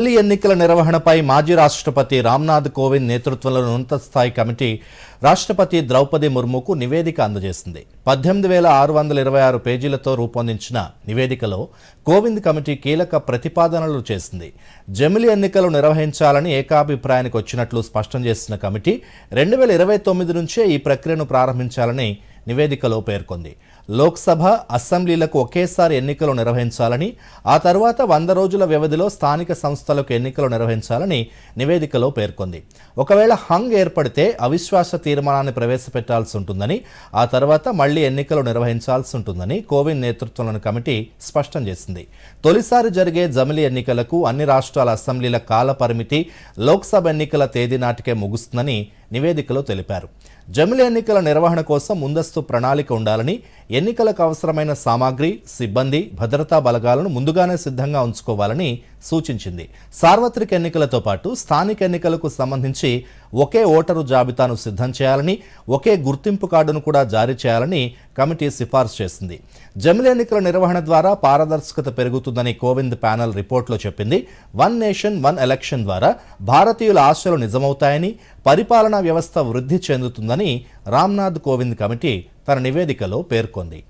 ఢిల్లీ ఎన్నికల నిర్వహణపై మాజీ రాష్ట్రపతి రామ్నాథ్ కోవింద్ నేతృత్వంలోని ఉన్నత స్థాయి కమిటీ రాష్ట్రపతి ద్రౌపది ముర్ముకు నివేదిక అందజేసింది. పద్దెనిమిది వేల ఆరు వందల ఇరవై ఆరు పేజీలతో రూపొందించిన నివేదికలో కోవింద్ కమిటీ కీలక ప్రతిపాదనలు చేసింది. జమిలి ఎన్నికలు నిర్వహించాలని ఏకాభిప్రాయానికి వచ్చినట్లు స్పష్టం చేసిన కమిటీ రెండు వేల ఇరవై తొమ్మిది నుంచే ఈ ప్రక్రియను ప్రారంభించాలని నివేదికలో పేర్కొంది. లోక్సభ అసెంబ్లీలకు ఒకేసారి ఎన్నికలు నిర్వహించాలని ఆ తర్వాత వంద రోజుల వ్యవధిలో స్థానిక సంస్థలకు ఎన్నికలు నిర్వహించాలని నివేదికలో పేర్కొంది. ఒకవేళ హంగ్ ఏర్పడితే అవిశ్వాస తీర్మానాన్ని ప్రవేశపెట్టాల్సి ఉంటుందని ఆ తర్వాత మళ్ళీ ఎన్నికలు నిర్వహించాల్సి ఉంటుందని కోవింద్ నేతృత్వంలోని కమిటీ స్పష్టం చేసింది. తొలిసారి జరిగే జమిలీ ఎన్నికలకు అన్ని రాష్ట్రాల అసెంబ్లీల కాల పరిమితి లోక్సభ ఎన్నికల తేదీ నాటికే ముగుస్తుందని నివేదికలో తెలిపారు. జమిలి ఎన్నికల నిర్వహణ కోసం ముందస్తు ప్రణాళిక ఉండాలని ఎన్నికలకు అవసరమైన సామాగ్రి సిబ్బంది భద్రతా బలగాలను ముందుగానే సిద్ధంగా ఉంచుకోవాలని సూచించింది. సార్వత్రిక ఎన్నికలతో పాటు స్థానిక ఎన్నికలకు సంబంధించి ఒకే ఓటరు జాబితాను సిద్ధం చేయాలని ఒకే గుర్తింపు కార్డును కూడా జారీ చేయాలని కమిటీ సిఫార్సు చేసింది. జమిలి ఎన్నికల నిర్వహణ ద్వారా పారదర్శకత పెరుగుతుందని కోవింద్ ప్యానెల్ రిపోర్ట్లో చెప్పింది. వన్ నేషన్ వన్ ఎలక్షన్ ద్వారా భారతీయుల ఆశలు నిజమవుతాయని పరిపాలనా వ్యవస్థ వృద్ధి చెందుతుందని రామ్నాథ్ కోవింద్ కమిటీ తన నివేదికలో పేర్కొంది.